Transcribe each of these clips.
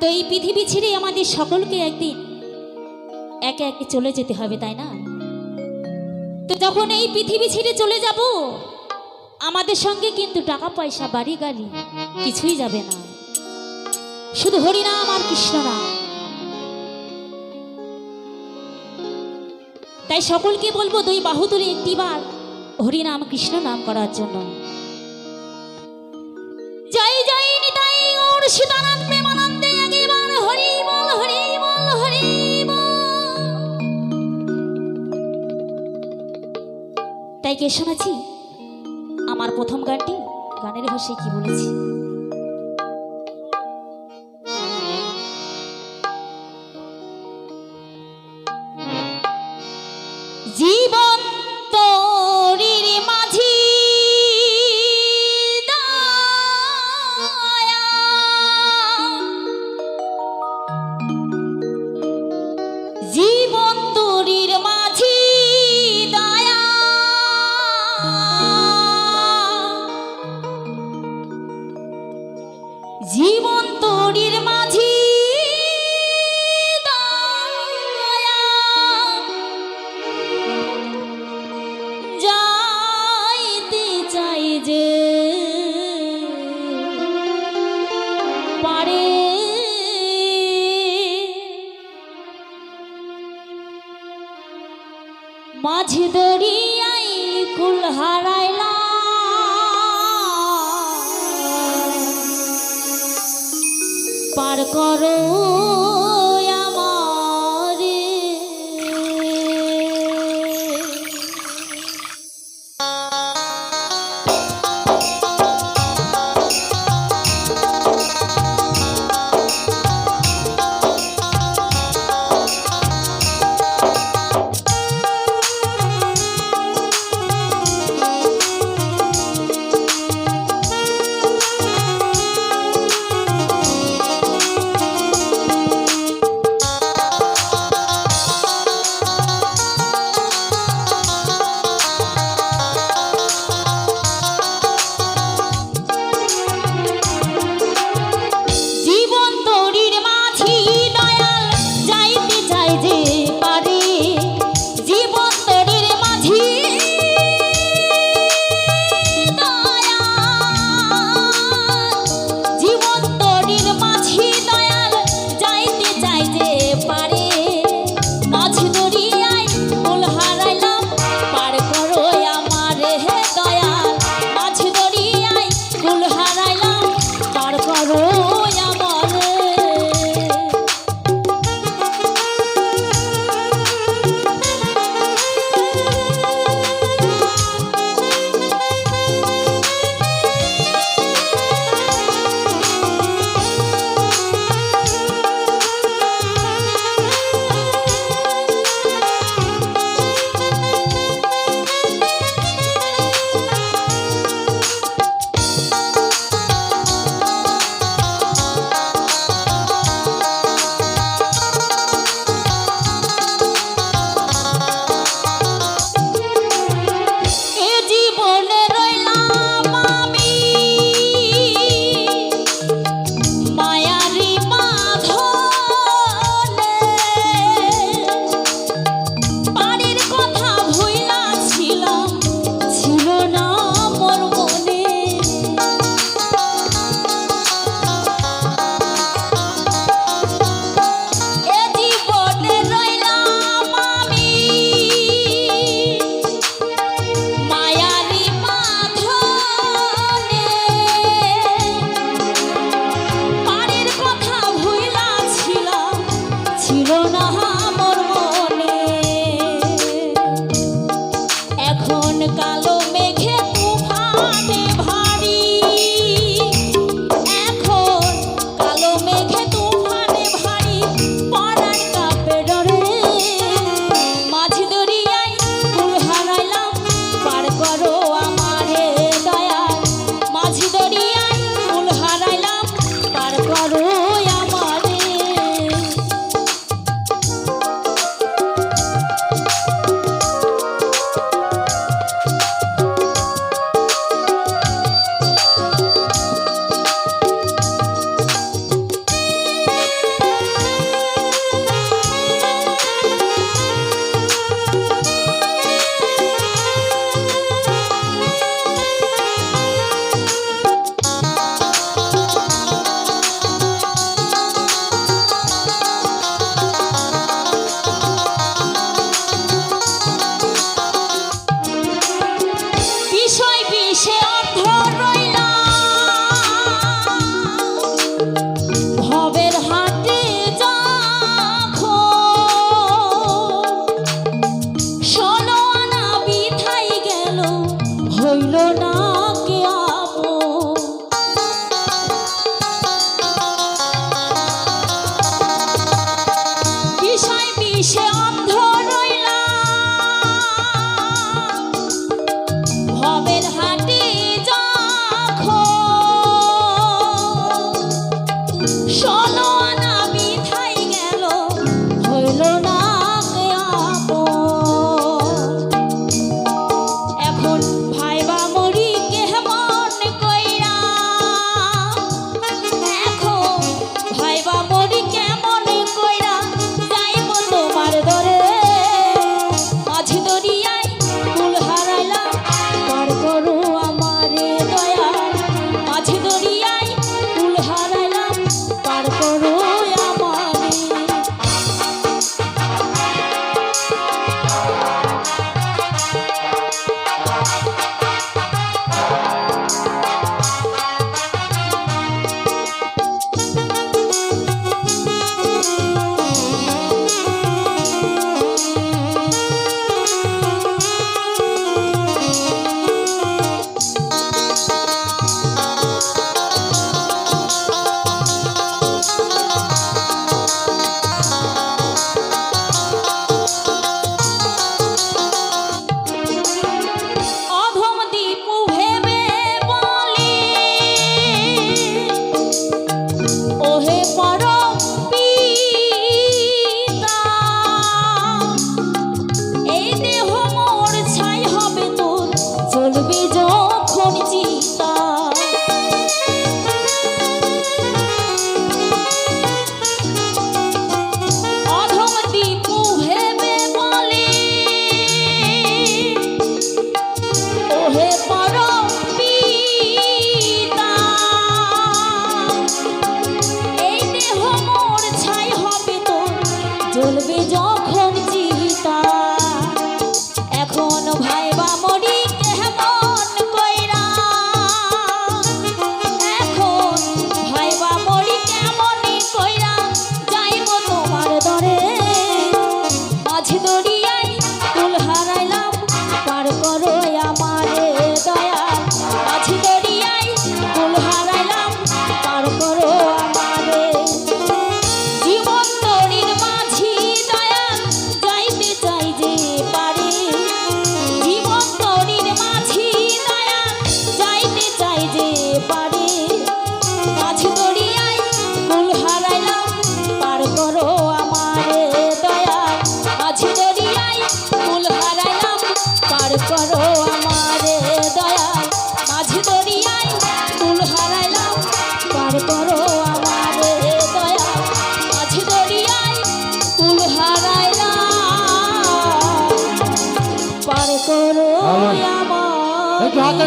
তো এই পৃথিবী ছেড়ে আমাদের সকলকে একদিন একে একে চলে যেতে হবে, তাই না? তো যখন এই পৃথিবী ছেড়ে চলে যাব, আমাদের সঙ্গে কিন্তু টাকা পয়সা বাড়ি গাড়ি কিছুই যাবে না। শুধু হরিনাম আর কৃষ্ণ নাম তাই সকলকে বলব, দুই বাহু একটিবার হরিনাম কৃষ্ণ নাম করার জন্য। কে শোনাচ্ছি আমার প্রথম গানটি গানের ভাষায় কি বলেছি? মাঝ দরিয়াই কুল হারাইলা পার করো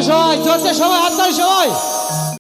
সবাই সবাই হাত সবাই।